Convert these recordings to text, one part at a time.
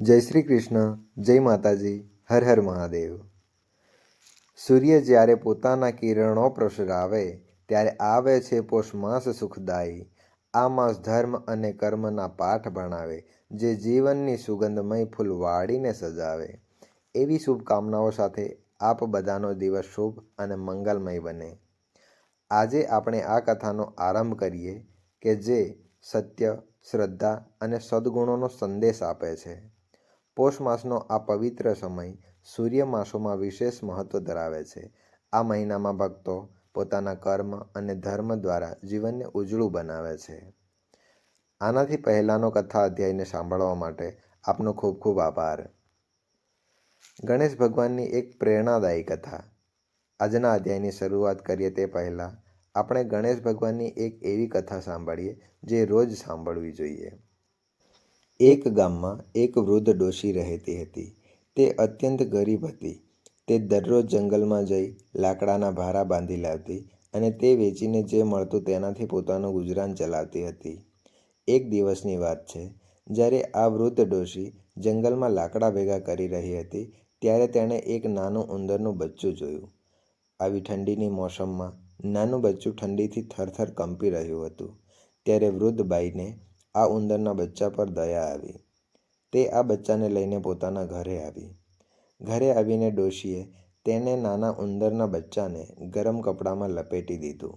જય શ્રી કૃષ્ણ, જય માતાજી, હર હર મહાદેવ. સૂર્ય જ્યારે પોતાના કિરણો પ્રસરાવે, ત્યારે આવે છે પોષ માસ સુખદાયી. આ માસ ધર્મ અને કર્મના પાઠ ભણાવે, જે જીવનની સુગંધમય ફૂલવાડીને સજાવે. એવી શુભકામનાઓ સાથે આપ બધાનો દિવસ શુભ અને મંગલમય બને. આજે આપણે આ કથાનો આરંભ કરીએ કે જે સત્ય, શ્રદ્ધા અને સદ્ગુણોનો સંદેશ આપે છે. પોષ માસનો આ પવિત્ર સમય સૂર્ય માસોમાં વિશેષ મહત્વ ધરાવે છે. આ મહિનામાં ભક્તો પોતાના કર્મ અને ધર્મ દ્વારા જીવનને ઉજળું બનાવે છે. આનાથી પહેલાંનો કથા અધ્યાયને સાંભળવા માટે આપનો ખૂબ ખૂબ આભાર. ગણેશ ભગવાનની એક પ્રેરણાદાયી કથા. આજના અધ્યાયની શરૂઆત કરીએ તે પહેલાં, આપણે ગણેશ ભગવાનની એક એવી કથા સાંભળીએ જે રોજ સાંભળવી જોઈએ. એક ગામમાં એક વૃદ્ધ ડોશી રહેતી હતી. તે અત્યંત ગરીબ હતી. તે દરરોજ જંગલમાં જઈ લાકડાના ભારા બાંધી લાવતી અને તે વેચીને જે મળતું તેનાથી પોતાનું ગુજરાન ચલાવતી હતી. એક દિવસની વાત છે, જ્યારે આ વૃદ્ધ ડોશી જંગલમાં લાકડા ભેગા કરી રહી હતી, ત્યારે તેણે એક નાનું ઉંદરનું બચ્ચું જોયું. આવી ઠંડીની મોસમમાં નાનું બચ્ચું ઠંડીથી થરથર કંપી રહ્યું હતું. ત્યારે વૃદ્ધ બાઈને આ ઉંદરના બચ્ચા પર દયા આવી. તે આ બચ્ચાને લઈને પોતાના ઘરે આવી. ઘરે આવીને ડોશીએ તેને નાના ઉંદરના બચ્ચાને ગરમ કપડામાં લપેટી દીધું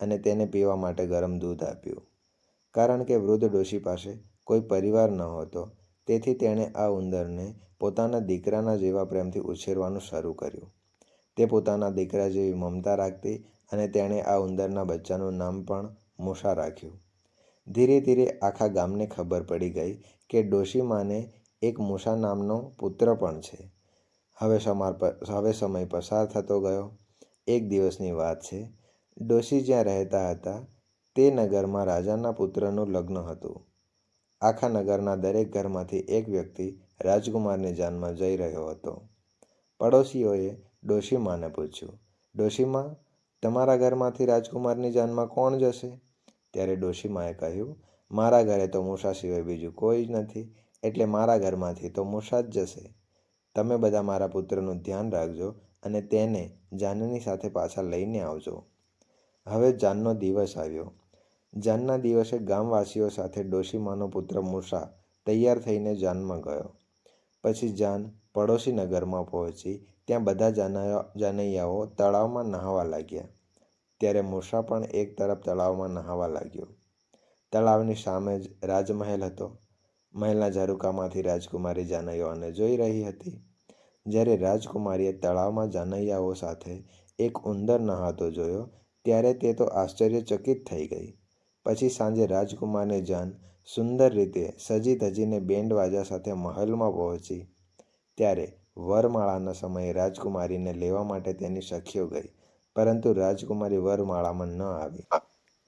અને તેને પીવા માટે ગરમ દૂધ આપ્યું. કારણ કે વૃદ્ધ ડોશી પાસે કોઈ પરિવાર ન હતો, તેથી તેણે આ ઉંદરને પોતાના દીકરાના જેવા પ્રેમથી ઉછેરવાનું શરૂ કર્યું. તે પોતાના દીકરા જેવી મમતા રાખતી અને તેણે આ ઉંદરના બચ્ચાનું નામ પણ મૂષા રાખ્યું. ધીરે ધીરે આખા ગામને ખબર પડી ગઈ કે ડોશીમાને એક મૂસા નામનો પુત્ર પણ છે. હવે સમાર હવે સમય પસાર થતો ગયો. એક દિવસની વાત છે. ડોશી જ્યાં રહેતા હતા, તે નગરમાં રાજાના પુત્રનું લગ્ન હતું. આખા નગરના દરેક ઘરમાંથી એક વ્યક્તિ રાજકુમારની જાનમાં જઈ રહ્યો હતો. પડોશીઓએ ડોશીમાને પૂછ્યું, ડોશીમા, તમારા ઘરમાંથી રાજકુમારની જાનમાં કોણ જશે? ત્યારે ડોશીમાએ કહ્યું, મારા ઘરે તો મૂષા સિવાય બીજું કોઈ જ નથી, એટલે મારા ઘરમાંથી તો મૂષા જ જશે. તમે બધા મારા પુત્રનું ધ્યાન રાખજો અને તેને જાનની સાથે પાછા લઈને આવજો. હવે જાનનો દિવસ આવ્યો. જાનના દિવસે ગામવાસીઓ સાથે ડોશીમાનો પુત્ર મૂષા તૈયાર થઈને જાનમાં ગયો. પછી જાન પડોશી નગરમાં પહોંચી, ત્યાં બધા જાનૈયા, જાનૈયાઓ તળાવમાં નહાવા લાગ્યા. ત્યારે મૂષા પણ એક તરફ તળાવમાં નહાવા લાગ્યો. તળાવની સામે જ રાજમહેલ હતો. મહેલના ઝારુકામાંથી રાજકુમારી જાનૈયાઓને જોઈ રહી હતી. જ્યારે રાજકુમારીએ તળાવમાં જાનૈયાઓ સાથે એક ઉંદર નહાતો જોયો, ત્યારે તે તો આશ્ચર્યચકિત થઈ ગઈ. પછી સાંજે રાજકુમારની જાન સુંદર રીતે સજી ધજીને બેન્ડ વાજા સાથે મહેલમાં પહોંચી. ત્યારે વરમાળાના સમયે રાજકુમારીને લેવા માટે તેની સખીઓ ગઈ. પરંતુ રાજકુમારી વરમાળામાં ન આવી.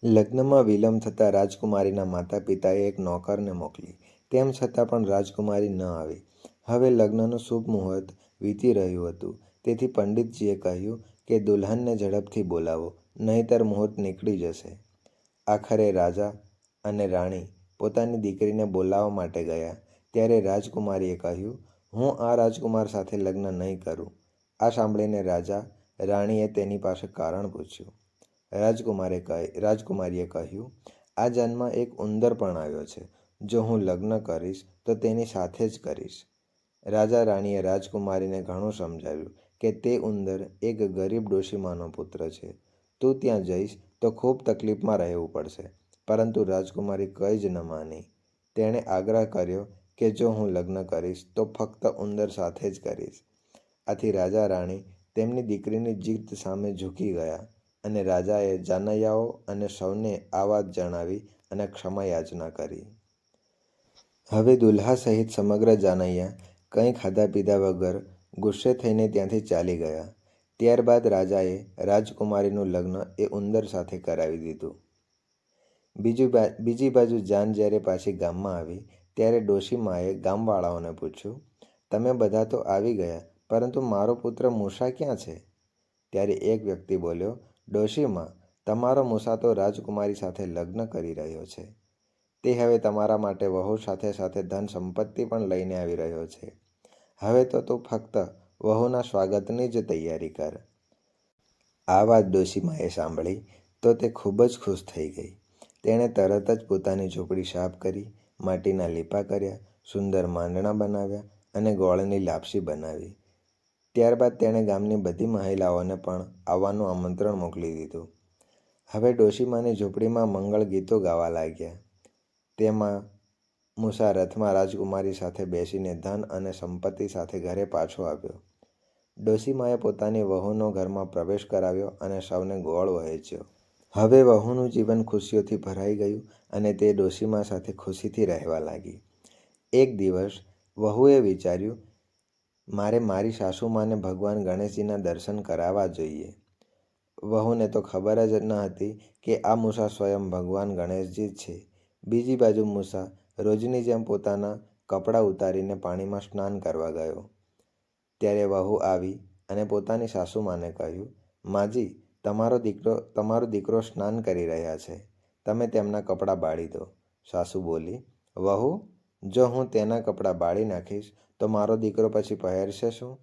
લગ્નમાં વિલંબ થતાં રાજકુમારીના માતા પિતાએ એક નોકરને મોકલી. તેમ છતાં પણ રાજકુમારી ન આવી. હવે લગ્નનું શુભ મુહૂર્ત વીતી રહ્યું હતું. તેથી પંડિતજીએ કહ્યું કે, દુલ્હનને ઝડપથી બોલાવો, નહીંતર મુહૂર્ત નીકળી જશે. આખરે રાજા અને રાણી પોતાની દીકરીને બોલાવવા માટે ગયા. ત્યારે રાજકુમારીએ કહ્યું, હું આ રાજકુમાર સાથે લગ્ન નહીં કરું. આ સાંભળીને રાજા રાણીએ તેની પાસે કારણ પૂછ્યું. રાજકુમારે કહે, રાજકુમારીએ કહ્યું, આ જન્મ એક ઉંદર પણ આવ્યો છે. જો હું લગ્ન કરીશ, તો તેની સાથે જ કરીશ. રાજા રાણીએ રાજકુમારીને ઘણું સમજાવ્યું કે તે ઉંદર એક ગરીબ ડોશીમાનો પુત્ર છે. તું ત્યાં જઈશ, તો ખૂબ તકલીફમાં રહેવું પડશે. પરંતુ રાજકુમારી કંઈ જ ન માની. તેણે આગ્રહ કર્યો કે જો હું લગ્ન કરીશ, તો ફક્ત ઉંદર સાથે જ કરીશ. આથી રાજા રાણી તેમની દીકરીની જીત સામે ઝૂકી ગયા અને રાજાએ જાનૈયાઓ અને સૌને આ વાત જણાવી અને ક્ષમા યાચના કરી. હવે દુલ્હા સહિત સમગ્ર જાનૈયા કંઈ ખાધા પીધા વગર ગુસ્સે થઈને ત્યાંથી ચાલી ગયા. ત્યારબાદ રાજાએ રાજકુમારીનું લગ્ન એ ઉંદર સાથે કરાવી દીધું. બીજું બીજી બાજુ જાન જ્યારે પાછી ગામમાં આવી, ત્યારે ડોશીમાએ ગામવાળાઓને પૂછ્યું, તમે બધા તો આવી ગયા પરંતુ મારો પુત્ર મૂષા ક્યાં છે? ત્યારે એક વ્યક્તિ બોલ્યો, ડોશીમાં, તમારો મૂસા તો રાજકુમારી સાથે લગ્ન કરી રહ્યો છે. તે હવે તમારા માટે વહુ સાથે સાથે ધન સંપત્તિ પણ લઈને આવી રહ્યો છે. હવે તો તું ફક્ત વહુના સ્વાગતની જ તૈયારી કર. આ વાત ડોશીમાએ સાંભળી તો તે ખૂબ જ ખુશ થઈ ગઈ. તેણે તરત જ પોતાની ઝૂંપડી સાફ કરી, માટીના લીપા કર્યા, સુંદર માંડણા બનાવ્યા અને ગોળની લાપસી બનાવી. ત્યારબાદ તેણે ગામની બધી મહિલાઓને પણ આવવાનું આમંત્રણ મોકલી દીધું. હવે ડોશીમાની ઝૂંપડીમાં મંગળ ગીતો ગાવા લાગ્યા. તેમાં મૂસા રથમાં રાજકુમારી સાથે બેસીને ધન અને સંપત્તિ સાથે ઘરે પાછો આવ્યો. ડોશીમાએ પોતાની વહુનો ઘરમાં પ્રવેશ કરાવ્યો અને સૌને ગોળ વહેંચ્યો. હવે વહુનું જીવન ખુશીઓથી ભરાઈ ગયું અને તે ડોશીમા સાથે ખુશીથી રહેવા લાગી. એક દિવસ વહુએ વિચાર્યું મારે મારી સાસુમાને ભગવાન ગણેશજીના દર્શન કરાવવા જોઈએ. વહુને તો ખબર જ ન હતી કે આ મૂસા સ્વયં ભગવાન ગણેશજી છે. બીજી બાજુ મૂસા રોજની જેમ પોતાના કપડાં ઉતારીને પાણીમાં સ્નાન કરવા ગયો. ત્યારે વહુ આવી અને પોતાની સાસુમાને કહ્યું, માજી, તમારો દીકરો તમારો દીકરો સ્નાન કરી રહ્યા છે. તમે તેમના કપડાં બાળી દો. સાસુ બોલી, વહુ, જો હું તેના કપડાં બાળી નાખીશ તો મારો દીકરો પછી પહેરશે શું?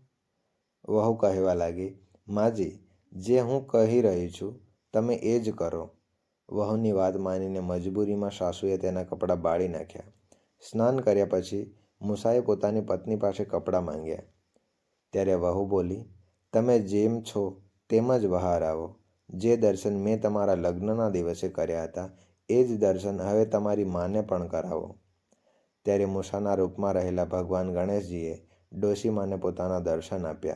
વહુ કહેવા લાગી, માજી, જે હું કહી રહી છું, તમે એ જ કરો. વહુની વાત માનીને મજબૂરીમાં સાસુએ તેના કપડાં બાળી નાખ્યા. સ્નાન કર્યા પછી મૂસાએ પોતાની પત્ની પાસે કપડાં માંગ્યા. ત્યારે વહુ બોલી, તમે જેમ છો તેમ જ બહાર આવો. જે દર્શન મેં તમારા લગ્નના દિવસે કર્યા હતા, એ જ દર્શન હવે તમારી માને પણ કરાવો. ત્યારે મૂસાના રૂપમાં રહેલા ભગવાન ગણેશજીએ ડોશીમાને પોતાના દર્શન આપ્યા.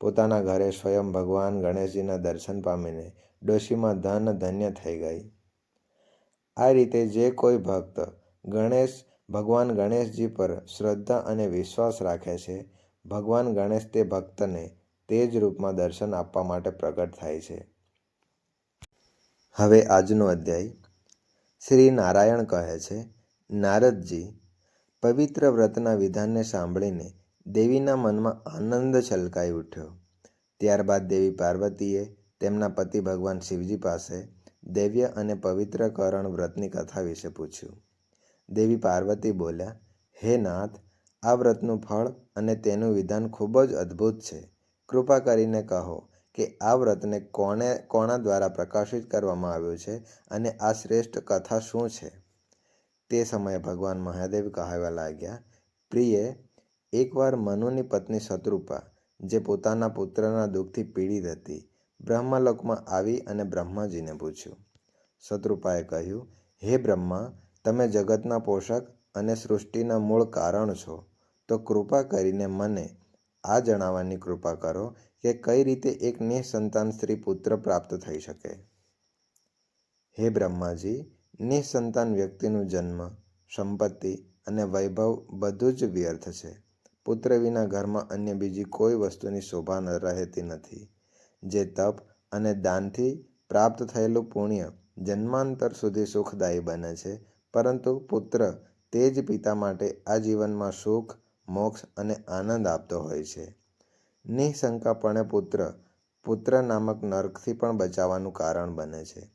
પોતાના ઘરે સ્વયં ભગવાન ગણેશજીના દર્શન પામીને ડોશીમાં ધન ધન્ય થઈ ગઈ. આ રીતે જે કોઈ ભક્ત ગણેશ, ભગવાન ગણેશજી પર શ્રદ્ધા અને વિશ્વાસ રાખે છે, ભગવાન ગણેશ તે ભક્તને તે જ રૂપમાં દર્શન આપવા માટે પ્રગટ થાય છે. હવે આજનો અધ્યાય શ્રી નારાયણ કહે છે નારદજી પવિત્ર વ્રતના વિધાનને સાંભળીને દેવીના મનમાં આનંદ છલકાઈ ઉઠ્યો. ત્યારબાદ દેવી પાર્વતીએ તેમના પતિ ભગવાન શિવજી પાસે દૈવ્ય અને પવિત્રકરણ વ્રતની કથા વિશે પૂછ્યું. દેવી પાર્વતી બોલ્યા, હે નાથ, આ વ્રતનું ફળ અને તેનું વિધાન ખૂબ જ અદ્ભુત છે. કૃપા કરીને કહો કે આ વ્રતને કોણે, કોણા દ્વારા પ્રકાશિત કરવામાં આવ્યું છે અને આ શ્રેષ્ઠ કથા શું છે? તે સમયે ભગવાન મહાદેવ કહેવા લાગ્યા, પ્રિય, એકવાર મનુની પત્ની શત્રુપા, જે પોતાના પુત્રના દુઃખથી પીડિત હતી, બ્રહ્મલોકમાં આવી અને બ્રહ્માજીને પૂછ્યું. શત્રુપાએ કહ્યું, હે બ્રહ્મા, તમે જગતના પોષક અને સૃષ્ટિના મૂળ કારણ છો, તો કૃપા કરીને મને આ જણાવવાની કૃપા કરો કે કઈ રીતે એક નિઃસંતાન સ્ત્રી પુત્ર પ્રાપ્ત થઈ શકે. હે બ્રહ્માજી નિઃસંતાન વ્યક્તિનું જન્મ, સંપત્તિ અને વૈભવ બધું જ વ્યર્થ છે. પુત્ર વિના ઘરમાં અન્ય બીજી કોઈ વસ્તુની શોભા ન રહેતી નથી. જે તપ અને દાનથી પ્રાપ્ત થયેલું પુણ્ય જન્માંતર સુધી સુખદાયી બને છે. પરંતુ પુત્ર તે જ પિતા માટે આ જીવનમાં સુખ, મોક્ષ અને આનંદ આપતો હોય છે. નિઃશંકાપણે પુત્ર પુત્ર નામક નર્કથી પણ બચાવવાનું કારણ બને છે.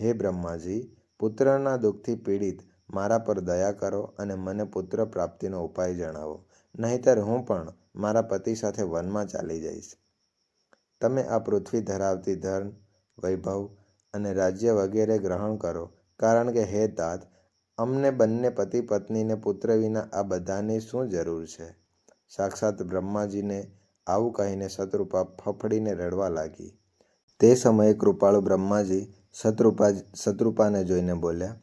હે બ્રહ્માજી પુત્રના દુઃખથી પીડિત, મારા પર દયા કરો અને મને પુત્ર પ્રાપ્તિનો ઉપાય જણાવો. નહીંતર હું પણ મારા પતિ સાથે વનમાં ચાલી જઈશ. તમે આ પૃથ્વી ધરાવતી ધન, વૈભવ અને રાજ્ય વગેરે ગ્રહણ કરો, કારણ કે હે તાત અમને બંને પતિ પત્નીને પુત્ર વિના આ બધાની શું જરૂર છે? સાક્ષાત બ્રહ્માજીને આવું કહીને શત્રુપા ફફડીને રડવા લાગી. તે સમયે કૃપાળુ બ્રહ્માજી શત્રુપા શત્રુપાને જોઈને બોલ્યા,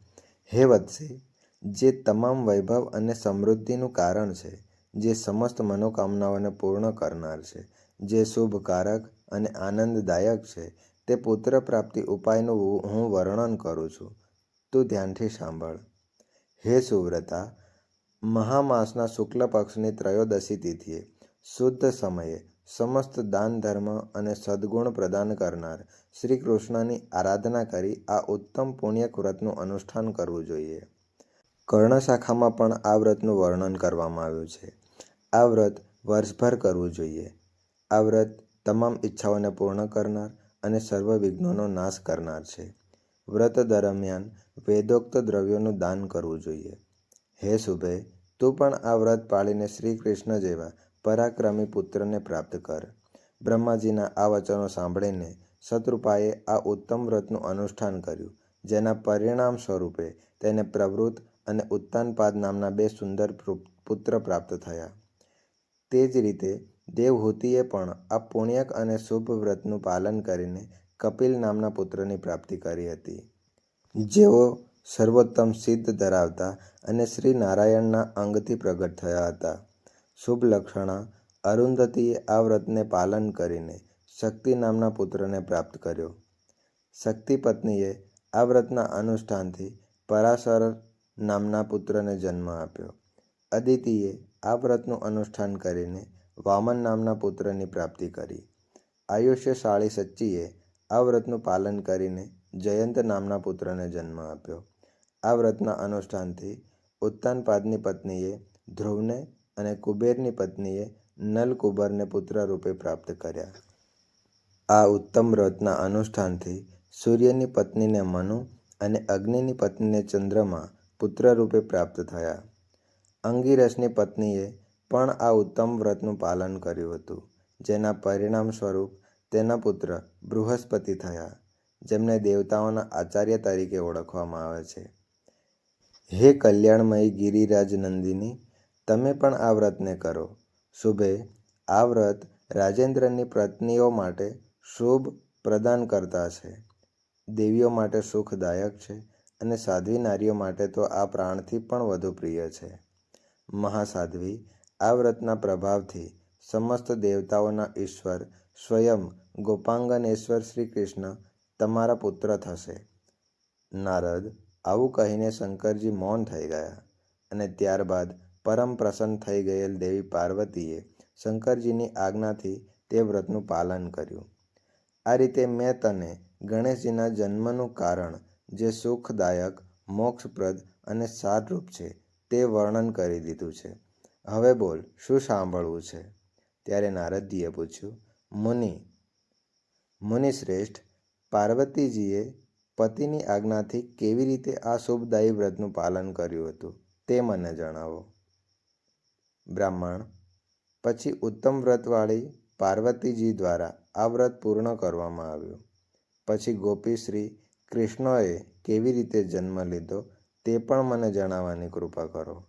હે વત્સી, જે તમામ વૈભવ અને સમૃદ્ધિનું કારણ છે, જે સમસ્ત મનોકામનાઓને પૂર્ણ કરનાર છે, જે શુભકારક અને આનંદદાયક છે, તે પુત્ર પ્રાપ્તિ ઉપાયનું હું વર્ણન કરું છું, તું ધ્યાનથી સાંભળ. હે સુવ્રતા, મહામાસના શુક્લ પક્ષની ત્રયોદશી તિથિએ, શુદ્ધ સમયે સમસ્ત દાન ધર્મ અને સદ્ગુણ પ્રદાન કરનાર શ્રી કૃષ્ણની આરાધના કરી આ ઉત્તમ પુણ્યક વ્રતનું અનુષ્ઠાન કરવું જોઈએ. કર્ણ શાખામાં પણ આ વ્રતનું વર્ણન કરવામાં આવ્યું છે. આ વ્રત વર્ષભર કરવું જોઈએ. આ વ્રત તમામ ઈચ્છાઓને પૂર્ણ કરનાર અને સર્વ વિઘ્નોનો નાશ કરનાર છે. વ્રત દરમિયાન વેદોક્ત દ્રવ્યોનું દાન કરવું જોઈએ. હે શુભે, તું પણ આ વ્રત પાળીને શ્રી કૃષ્ણ જેવા પરાક્રમી પુત્રને પ્રાપ્ત કર. બ્રહ્માજીના આ વચનો સાંભળીને શત્રુપાએ આ ઉત્તમ વ્રતનું અનુષ્ઠાન કર્યું, જેના પરિણામ સ્વરૂપે તેને પ્રવૃત્ત અને ઉત્તાનપાદ નામના બે સુંદર પુત્ર પ્રાપ્ત થયા. તે જ રીતે દેવહૂતિએ પણ આ પુણ્યક અને શુભ વ્રતનું પાલન કરીને કપિલ નામના પુત્રની પ્રાપ્તિ કરી હતી. જેઓ સર્વોત્તમ સિદ્ધ ધરાવતા અને શ્રી નારાયણના અંગથી પ્રગટ થયા હતા. શુભ લક્ષણા અરુંધતીએ આ વ્રતને પાલન કરીને શક્તિ નામના પુત્રને પ્રાપ્ત કર્યો. શક્તિ પત્નીએ આ વ્રતના અનુષ્ઠાનથી પરાશર નામના પુત્રને જન્મ આપ્યો. અદિતિએ આ વ્રતનું અનુષ્ઠાન કરીને વામન નામના પુત્રની પ્રાપ્તિ કરી. આયુષ્યશાળી સચ્ચીએ આ વ્રતનું પાલન કરીને જયંત નામના પુત્રને જન્મ આપ્યો. આ વ્રતના અનુષ્ઠાનથી ઉત્તાનપાદની પત્નીએ ધ્રુવને અને કુબેરની પત્નીએ નલકુબરને પુત્ર રૂપે પ્રાપ્ત કર્યા. આ ઉત્તમ વ્રતના અનુષ્ઠાનથી સૂર્યની પત્નીને મનુ અને અગ્નિની પત્નીને ચંદ્રમા પુત્ર રૂપે પ્રાપ્ત થયા. અંગીરસની પત્નીએ પણ આ ઉત્તમ વ્રતનું પાલન કર્યું હતું, જેના પરિણામ સ્વરૂપ તેના પુત્ર બૃહસ્પતિ થયા, જેમને દેવતાઓના આચાર્ય તરીકે ઓળખવામાં આવે છે. હે કલ્યાણમયી ગિરિરાજ નંદિની તમે પણ આ વ્રતને કરો. શુભે આ વ્રત રાજેન્દ્રની પત્નીઓ માટે શુભ પ્રદાન કરતા છે. દેવીઓ માટે સુખદાયક છે અને સાધ્વી નારીઓ માટે તો આ પ્રાણથી પણ વધુ પ્રિય છે. મહાસાધ્વી, આ વ્રતના પ્રભાવથી સમસ્ત દેવતાઓના ઈશ્વર સ્વયં ગોપાંગનેશ્વર શ્રી કૃષ્ણ તમારા પુત્ર થશે. નારદ, આવું કહીને શંકરજી મૌન થઈ ગયા અને ત્યારબાદ પરમ પ્રસન્ન થઈ ગયેલ દેવી પાર્વતીએ શંકરજીની આજ્ઞાથી તે વ્રતનું પાલન કર્યું. આ રીતે મેં તને ગણેશજીના જન્મનું કારણ, જે સુખદાયક, મોક્ષપ્રદ અને સારરૂપ છે, તે વર્ણન કરી દીધું છે. હવે બોલ, શું સાંભળવું છે? ત્યારે નારદજીએ પૂછ્યું, મુનિ, મુનિશ્રેષ્ઠ, પાર્વતીજીએ પતિની આજ્ઞાથી કેવી રીતે આ શુભદાયી વ્રતનું પાલન કર્યું હતું તે મને જણાવો. બ્રાહ્મણ, પછી ઉત્તમ વ્રતવાળી પાર્વતીજી દ્વારા આ વ્રત પૂર્ણ કરવામાં આવ્યું. પછી ગોપી શ્રી કૃષ્ણએ કેવી રીતે જન્મ લીધો તે પણ મને જણાવવાની કૃપા કરો.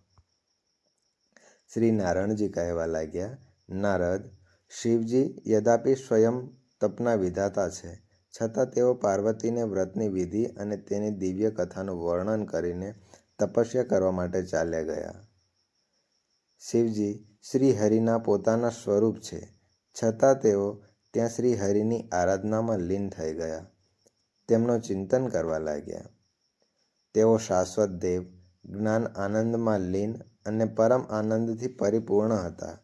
શ્રી નારાયણજી કહેવા લાગ્યા, નારદ, શિવજી યદાપી સ્વયં તપના વિધાતા છે. છતાં તેઓ પાર્વતીને વ્રતની વિધિ અને તેની દિવ્ય કથાનું વર્ણન કરીને તપસ્યા કરવા માટે ચાલ્યા ગયા. શિવજી શ્રી હરિના પોતાના સ્વરૂપ છે. છતાં તેઓ ત્યાં શ્રી હરિની આરાધનામાં લીન થઈ ગયા. તેમનું ચિંતન કરવા લાગ્યા. તેઓ શાશ્વત દેવ, જ્ઞાન આનંદમાં લીન અને પરમ આનંદથી પરિપૂર્ણ હતા.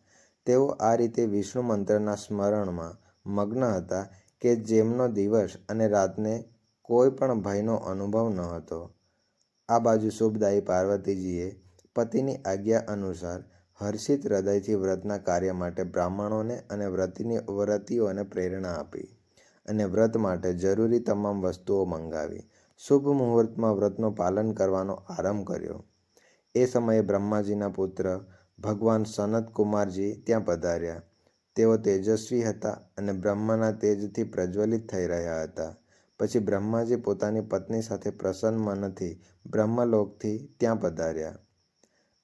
તેઓ આ રીતે વિષ્ણુ મંત્રના સ્મરણમાં મગ્ન હતા કે જેમનો દિવસ અને રાતને કોઈ પણ ભયનો અનુભવ ન હતો. આ બાજુ શુભદાયી પાર્વતીજીએ પતિની આજ્ઞા અનુસાર હર્ષિત હૃદયથી વ્રતના કાર્ય માટે બ્રાહ્મણોને અને વ્રતિની વ્રતિઓને પ્રેરણા આપી અને વ્રત માટે જરૂરી તમામ વસ્તુઓ મંગાવી. શુભ મુહૂર્તમાં વ્રતનું પાલન કરવાનો આરંભ કર્યો. એ સમયે બ્રહ્માજીના પુત્ર ભગવાન સનત કુમારજી ત્યાં પધાર્યા. તેઓ તેજસ્વી હતા અને બ્રહ્માના તેજથી પ્રજ્વલિત થઈ રહ્યા હતા. પછી બ્રહ્માજી પોતાની પત્ની સાથે પ્રસન્ન મનથી બ્રહ્મલોકથી ત્યાં પધાર્યા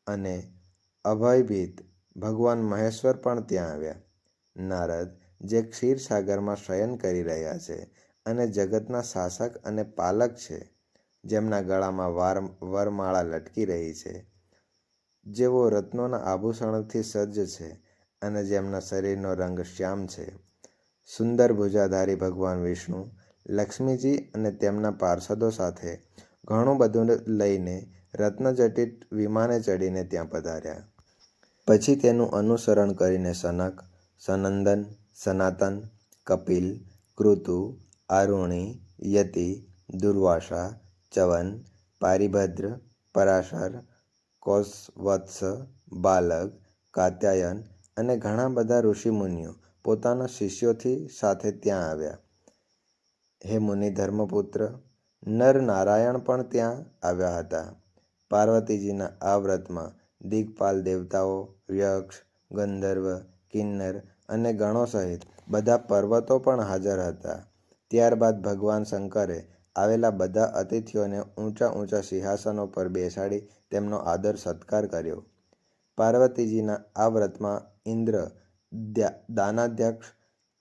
અને અભયભીત. ભગવાન મહેશ્વર પણ ત્યાં આવ્યા. નારદ જે ક્ષીરસાગરમાં શયન કરી રહ્યા છે અને જગતના શાસક અને પાલક છે, જેમના ગળામાં વાર, વરમાળા લટકી રહી છે, જેઓ રત્નોના આભૂષણોથી સજ્જ છે અને જેમના શરીરનો રંગ શ્યામ છે. સુંદર ભુજાધારી ભગવાન વિષ્ણુ, લક્ષ્મીજી અને તેમના પાર્ષદો સાથે ઘણું બધું લઈને રત્નજટિત વિમાને ચડીને ત્યાં પધાર્યા. પછી તેનું અનુસરણ કરીને સનક, સનંદન, સનાતન, કપિલ, કૃતુ આરુણી યતિ, દુર્વાસા, ચવન, પારિભદ્ર, પરાશર, કૌસવત્સ, બાલક, કાત્યાયન અને ઘણા બધા ઋષિમુનિઓ પોતાના શિષ્યોથી સાથે ત્યાં આવ્યા. હે મુનિ ધર્મપુત્ર નર નારાયણ પણ ત્યાં આવ્યા હતા. પાર્વતીજીના આ વ્રતમાં દિગ્પાલ દેવતાઓ યક્ષ, ગંધર્વ, કિન્નર અને ગણો સહિત બધા પર્વતો પણ હાજર હતા. ત્યારબાદ ભગવાન શંકરે આવેલા બધા અતિથિઓને ઊંચા ઊંચા સિંહાસનો પર બેસાડી તેમનો આદર સત્કાર કર્યો. પાર્વતીજીના આ વ્રતમાં ઇન્દ્ર દાનાધ્યક્ષ,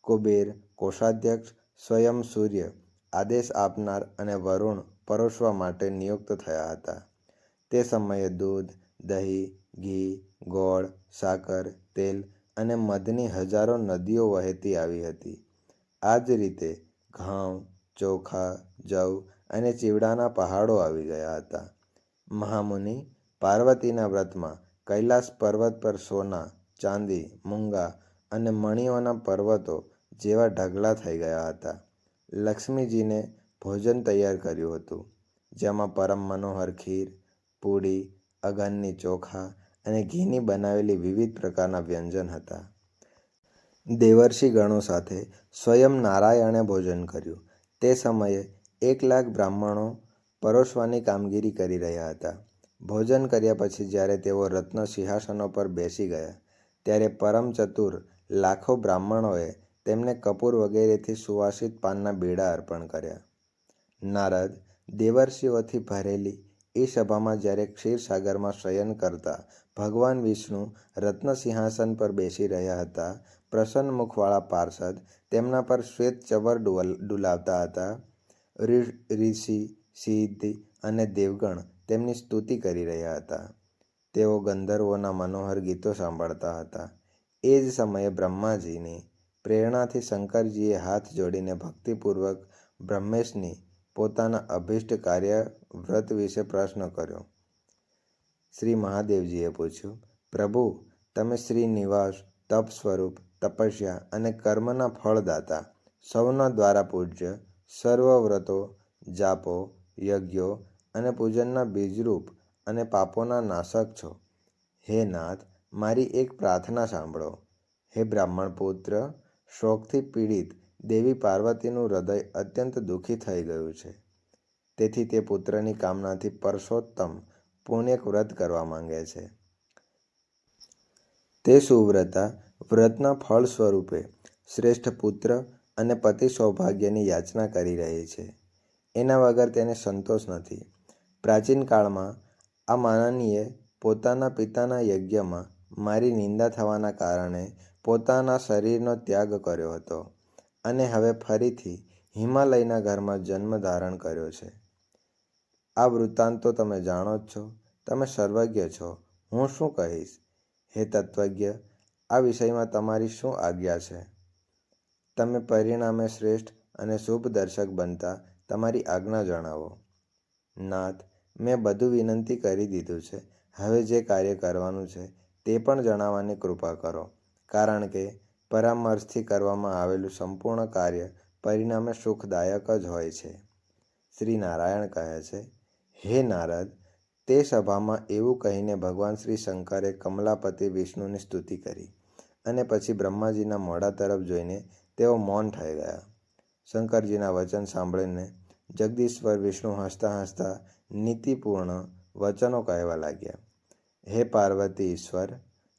કુબેર, કોષાધ્યક્ષ, સ્વયં સૂર્ય, આદેશ આપનાર અને વરુણ પરોસવા માટે નિયુક્ત થયા હતા. તે સમયે દૂધ, દહીં ઘી, ગોળ, સાકર, તેલ અને મધની હજારો નદીઓ વહેતી આવી હતી. આ જ રીતે ઘઉં, ચોખા, જવ અને ચીવડાના પહાડો આવી ગયા હતા. મહામુનિ પાર્વતીના વ્રતમાં કૈલાસ પર્વત પર સોના, ચાંદી, મૂંગા અને મણીઓના પર્વતો જેવા ઢગલા થઈ ગયા હતા. લક્ષ્મીજીને ભોજન તૈયાર કર્યું હતું, જેમાં પરમ મનોહર ખીર, પૂડી, અગનની ચોખા અને ઘીની બનાવેલી વિવિધ પ્રકારના વ્યંજન હતા. દેવર્ષિ ગણો સાથે સ્વયં નારાયણે ભોજન કર્યું. તે સમયે એક લાખ બ્રાહ્મણો પરોસવાની કામગીરી કરી રહ્યા હતા. ભોજન કર્યા પછી જ્યારે તેઓ રત્ન સિંહાસનો પર બેસી ગયા, ત્યારે પરમ ચતુર લાખો બ્રાહ્મણોએ તેમને કપૂર વગેરેથી સુવાસિત પાનના બીડા અર્પણ કર્યા. નારદ દેવર્ષિઓથી ભરેલી એ સભામાં જ્યારે ક્ષીરસાગરમાં શયન કરતા ભગવાન વિષ્ણુ રત્ન સિંહાસન પર બેસી રહ્યા હતા. પ્રસન્ન મુખવાળા પાર્ષદ તેમના પર શ્વેત ચવર ડુલ- ડુલાવતા હતા. ઋષિ, સિદ્ધ અને દેવગણ તેમની સ્તુતિ કરી રહ્યા હતા. તેઓ ગંધર્વોના મનોહર ગીતો સાંભળતા હતા. એ જ સમયે બ્રહ્માજીની પ્રેરણાથી શંકરજીએ હાથ જોડીને ભક્તિપૂર્વક બ્રહ્મેશની પોતાના અભિષ્ટ કાર્ય વ્રત વિશે પ્રશ્ન કર્યો. શ્રી મહાદેવજીએ પૂછ્યું, પ્રભુ, તમે શ્રી નિવાસ, તપ સ્વરૂપ, તપસ્યા અને કર્મના ફળદાતા, સૌના દ્વારા પૂજ્ય સર્વ વ્રતો, જાપો, યજ્ઞો અને પૂજનના બીજરૂપ અને પાપોના નાશક છો. હે નાથ, મારી એક પ્રાર્થના સાંભળો. હે બ્રાહ્મણ પુત્ર, શોકથી પીડિત દેવી પાર્વતીનું હૃદય અત્યંત દુઃખી થઈ ગયું છે. તેથી તે પુત્રની કામનાથી પરસોત્તમ પુણ્યક વ્રત કરવા માંગે છે. તે સુવ્રતા વ્રતના ફળ સ્વરૂપે શ્રેષ્ઠ પુત્ર અને પતિ સૌભાગ્યની યાચના કરી રહી છે. એના વગર તેને સંતોષ નથી. પ્રાચીન કાળમાં આ માનનીએ પોતાના પિતાના યજ્ઞમાં મારી નિંદા થવાના કારણે પોતાના શરીરનો ત્યાગ કર્યો હતો અને હવે ફરીથી હિમાલયના ઘરમાં જન્મ ધારણ કર્યો છે. આ વૃત્તાંત તમે જાણો જ છો. તમે સર્વજ્ઞ છો. હું શું કહીશ? હે તત્વજ્ઞ, આ વિષયમાં તમારી શું આજ્ઞા છે? તમે પરિણામે શ્રેષ્ઠ અને શુભ દર્શક બનતા તમારી આજ્ઞા જણાવો. નાથ, મેં બધું વિનંતી કરી દીધું છે. હવે જે કાર્ય કરવાનું છે તે પણ જણાવવાની કૃપા કરો. કારણ કે પરામર્શથી કરવામાં આવેલું સંપૂર્ણ કાર્ય પરિણામે સુખદાયક જ હોય છે. શ્રી નારાયણ કહે છે હે નારદ, તે સભામાં એવું કહીને ભગવાન શ્રી શંકરે કમલાપતિ વિષ્ણુની સ્તુતિ કરી અને પછી બ્રહ્માજીના મોઢા તરફ જોઈને તેઓ મૌન થઈ ગયા. શંકરજીના વચન સાંભળીને જગદીશ્વર વિષ્ણુ હસતા હસતા નીતિપૂર્ણ વચનો કહેવા લાગ્યા. હે પાર્વતી ઈશ્વર,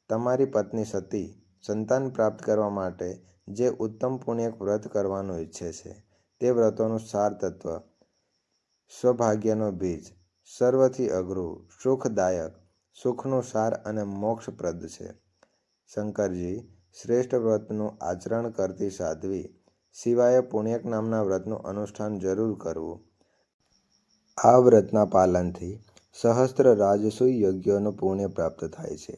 તમારી પત્ની સતી સંતાન પ્રાપ્ત કરવા માટે જે ઉત્તમ પુણ્યક વ્રત કરવાનું ઈચ્છે છે, તે વ્રતોનું સાર તત્વ સ્વભાગ્યનો બીજ. સર્વથી અઘરું, સુખદાયક, સુખનું સાર અને મોક્ષપ્રદ છે. શંકરજી શ્રેષ્ઠ વ્રતનું આચરણ કરતી સાધ્વી સિવાય પુણ્યક નામના વ્રતનું અનુષ્ઠાન જરૂર કરવું. આ વ્રતના પાલનથી સહસ્ત્ર રાજસુ યજ્ઞોનું પુણ્ય પ્રાપ્ત થાય છે.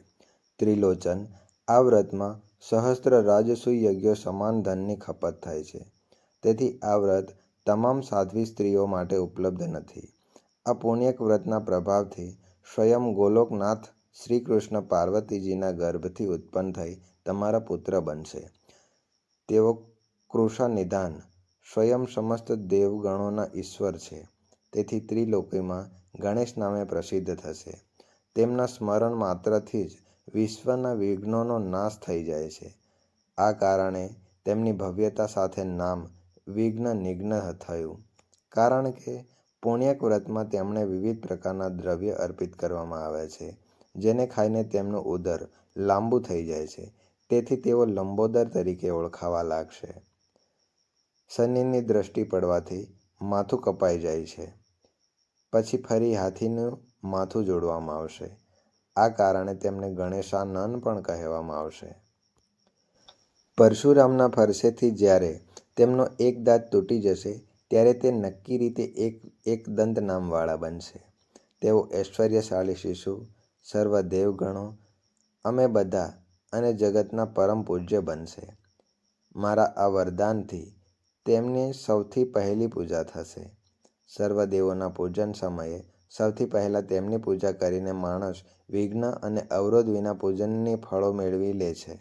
ત્રિલોચન આ વ્રતમાં સહસ્ત્ર રાજસુ યજ્ઞો સમાન ધનની ખપત થાય છે. તેથી આ વ્રત તમામ સાધ્વી સ્ત્રીઓ માટે ઉપલબ્ધ નથી. આ પુણ્યક વ્રતના પ્રભાવથી સ્વયં ગોલોકનાથ શ્રી કૃષ્ણ પાર્વતીજીના ગર્ભથી ઉત્પન્ન થઈ તમારા પુત્ર બનશે. તેઓ કૃષા નિદાન સ્વયં સમસ્ત દેવગણોના ઈશ્વર છે. તેથી ત્રિલોકીમાં ગણેશ નામે પ્રસિદ્ધ થશે. તેમના સ્મરણ માત્રથી જ વિશ્વના વિઘ્નોનો નાશ થઈ જાય છે. આ કારણે તેમની ભવ્યતા સાથે નામ વિઘ્ન નિઘ્ન થયું. કારણ કે પુણ્યક વ્રતમાં તેમણે વિવિધ પ્રકારના દ્રવ્ય અર્પિત કરવામાં આવે છે, જેને ખાઈને તેમનું ઉદર લાંબુ થઈ જાય છે. તેથી તેઓ લંબોદર તરીકે ઓળખાવા લાગશે. શનિની દ્રષ્ટિ પડવાથી માથું કપાઈ જાય છે. પછી ફરી હાથીનું માથું જોડવામાં આવશે. આ કારણે તેમને ગણેશાનન પણ કહેવામાં આવશે. પરશુરામના ફરસેથી જ્યારે તેમનો એક દાંત તૂટી જશે, ત્યારે તે નક્કી રીતે એક એક દંત નામવાળા બનશે. તેઓ ઐશ્વર્યશાળી શિશુ સર્વ દેવગણો અમે બધા અને જગતના પરમ પૂજ્ય બનશે. મારા આ વરદાનથી તેમની સૌથી પહેલી પૂજા થશે. સર્વદેવોના પૂજન સમયે સૌથી પહેલાં તેમની પૂજા કરીને માણસ વિઘ્ન અને અવરોધ વિના પૂજનની ફળો મેળવી લે છે.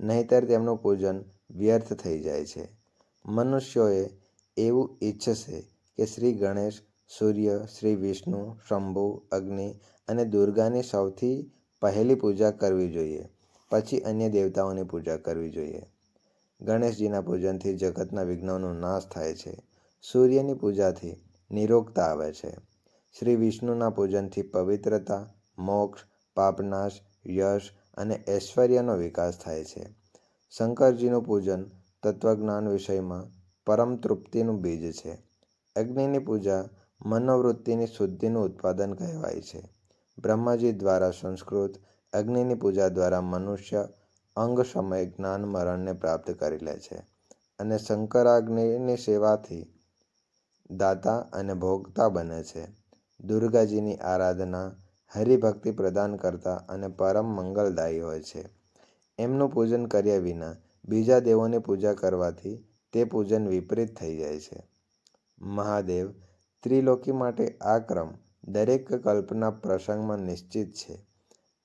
નહીંતર તેમનું પૂજન વ્યર્થ થઈ જાય છે. મનુષ્યોએ એવું ઈચ્છશે કે શ્રી ગણેશ, સૂર્ય, શ્રી વિષ્ણુ, શંભુ, અગ્નિ અને દુર્ગાની સૌથી પહેલી પૂજા કરવી જોઈએ. પછી અન્ય દેવતાઓની પૂજા કરવી જોઈએ. ગણેશજીના પૂજનથી જગતના વિઘ્નોનો નાશ થાય છે. સૂર્યની પૂજાથી નિરોગતા આવે છે. શ્રી વિષ્ણુના પૂજનથી પવિત્રતા, મોક્ષ, પાપનાશ, યશ અને ઐશ્વર્યનો વિકાસ થાય છે. શંકરજીનું પૂજન તત્વજ્ઞાન વિષયમાં પરમ તૃપ્તિનું બીજ છે. અગ્નિની પૂજા મનોવૃત્તિની શુદ્ધિનું ઉત્પાદન કહેવાય છે. બ્રહ્માજી દ્વારા સંસ્કૃત અગ્નિની પૂજા દ્વારા મનુષ્ય અંગ સમય જ્ઞાન મરણને પ્રાપ્ત કરી લે છે અને શંકરાગ્નિની સેવાથી દાતા અને ભોગતા બને છે. દુર્ગાજીની આરાધના હરિભક્તિ પ્રદાન કરતા અને પરમ મંગલદાયી હોય છે. એમનું પૂજન કર્યા વિના બીજા દેવોની પૂજા કરવાથી તે પૂજન વિપરીત થઈ જાય છે. મહાદેવ ત્રિલોકી માટે આ ક્રમ દરેક કલ્પના પ્રસંગમાં નિશ્ચિત છે.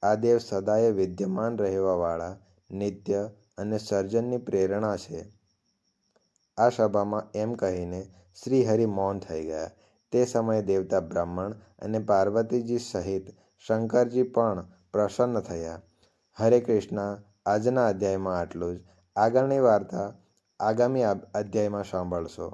આ દેવ સદાય વિદ્યમાન રહેવાવાળા, નિત્ય અને સર્જનની પ્રેરણા છે. આ સભામાં એમ કહીને શ્રી હરિ મૌન થઈ ગયા. તે સમયે દેવતા બ્રાહ્મણ અને પાર્વતીજી સહિત શંકરજી પણ પ્રસન્ન થયા. હરે કૃષ્ણ, આજના અધ્યાયમાં આટલું જ. આગળની વાર્તા આગામી અધ્યાયમાં સાંભળશો.